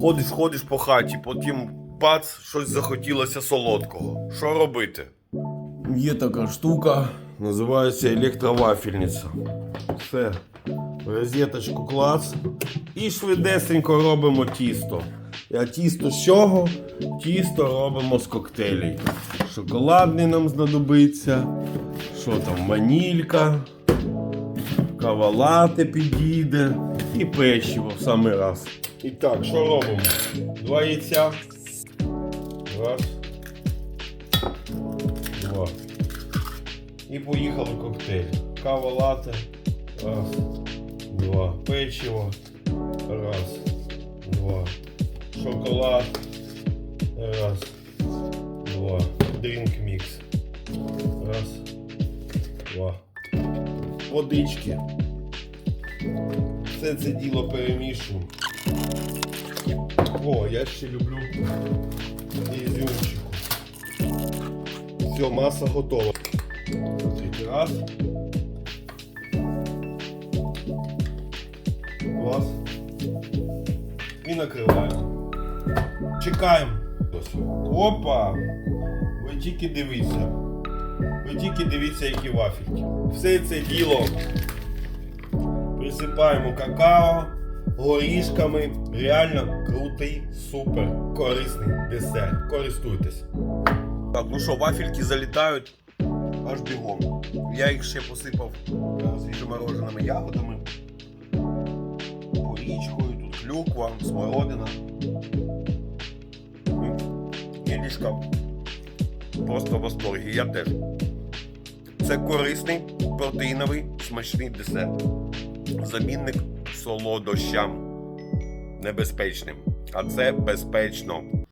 Ходиш, ходиш по хаті, потім бац, щось захотілося солодкого. Що робити? Є така штука, називається електровафельниця. Все. Розеточку клац. І швидесенько робимо тісто. А тісто з чого? Тісто робимо з коктейлей. Шоколадний нам знадобиться. Що там, ванілька, кавалати підійде і печиво в самий раз. І так, що робимо? Два яйця. Раз. Два. І поїхали коктейль. Кава лате. Раз. Два. Печиво. Раз. Два. Шоколад. Раз. Два. Дрінк мікс. Раз. Два. Водички. Все це діло перемішуємо. О, я ще люблю ізюмчику. Все, маса готова. Третій раз. Раз. І накриваємо. Чекаємо. Опа! Ви тільки дивіться. Ви тільки дивіться, які вафельки. Все це діло присипаємо какао, горішками. Реально крутий, супер, корисний десерт. Користуйтесь. Так, ну що, вафельки залітають аж бігом. Я їх ще посипав е, свіжомороженими ягодами, порічкою, тут клюква, смородина. Ілішка. Просто восторгі, я теж. Це корисний, протеїновий, смачний десерт. Замінник солодощам небезпечним. А це безпечно.